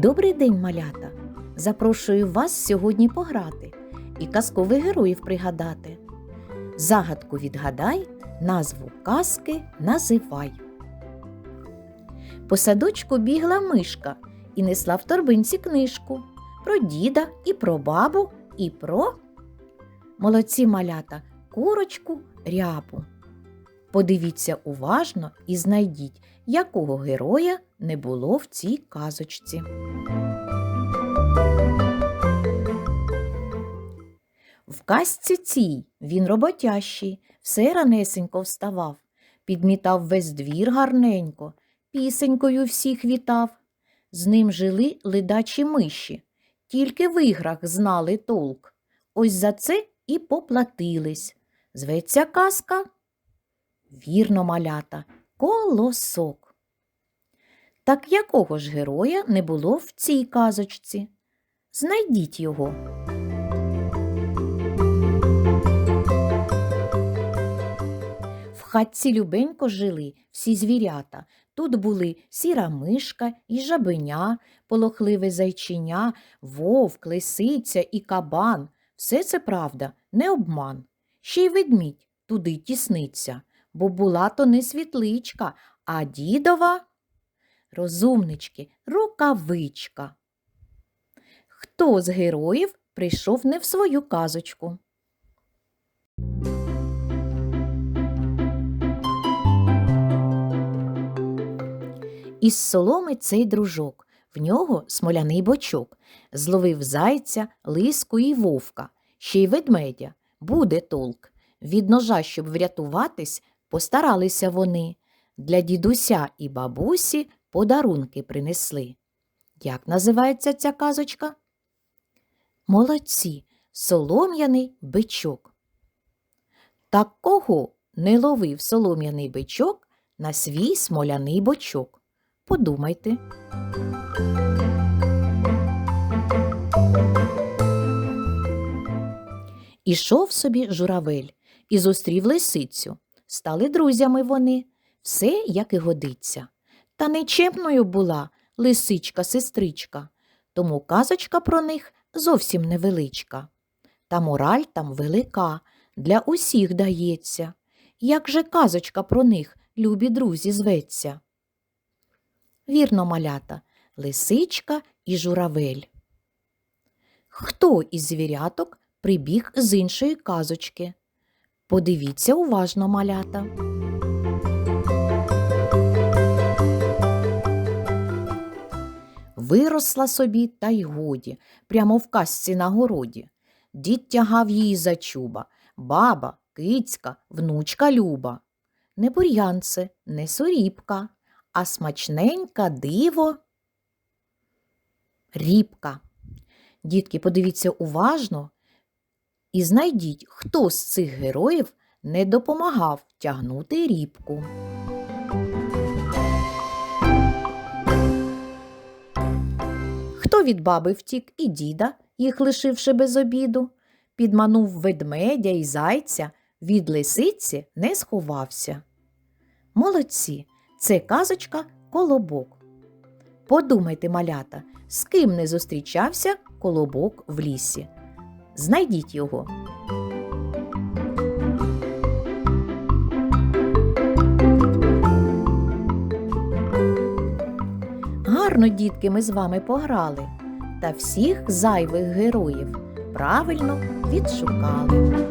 день, малята! Запрошую вас сьогодні пограти і казкових героїв пригадати. Загадку відгадай, назву казки називай. По садочку бігла мишка і несла в торбинці книжку про діда і про бабу, і про молодці малята, курочку рябу. Подивіться уважно і знайдіть, якого героя не було в цій казочці. В казці цій він роботящий, все ранесенько вставав, підмітав весь двір гарненько, пісенькою всіх вітав. З ним жили ледачі миші, тільки в іграх знали толк. Ось за це і поплатились. Зветься казка. Вірно, малята, колосок. Так якого ж героя не було в цій казочці? Знайдіть його. В хатці любенько жили всі звірята. Тут були сіра мишка і жабеня, полохливе зайчиня, вовк, лисиця і кабан. Все це правда, не обман. Ще й ведмідь туди тісниться, бо була то не світличка, а дідова розумнички, рукавичка. Хто з героїв прийшов не в свою казочку? Із соломи цей дружок, в нього смоляний бочок, зловив зайця, лиску і вовка, ще й ведмедя. Буде толк. Від ножа, щоб врятуватись, постаралися вони. Для дідуся і бабусі подарунки принесли. Як називається ця казочка? Молодці, солом'яний бичок. Так кого не ловив солом'яний бичок на свій смоляний бочок? Подумайте. Ішов собі журавель і зустрів лисицю. Стали друзями вони, все як і годиться. Та нечемною була лисичка-сестричка, тому казочка про них зовсім невеличка. Та мораль там велика, для усіх дається. Як же казочка про них, любі друзі, зветься? Вірно, малята, лисичка і журавель. Хто із звіряток прибіг з іншої казочки? Подивіться уважно, малята. Виросла собі та й годі, прямо в казці на городі. Дід тягав її за чуба, баба, кицька, внучка люба. Не бур'янце, не сорібка, а смачненька диво. Рібка. Дітки, подивіться уважно і знайдіть, хто з цих героїв не допомагав тягнути рібку. Хто від баби втік і діда, їх лишивши без обіду, підманув ведмедя і зайця, від лисиці не сховався. Молодці, це казочка колобок. Подумайте, малята, з ким не зустрічався колобок в лісі. Знайдіть його. Гарно, дітки, ми з вами пограли та всіх зайвих героїв правильно відшукали.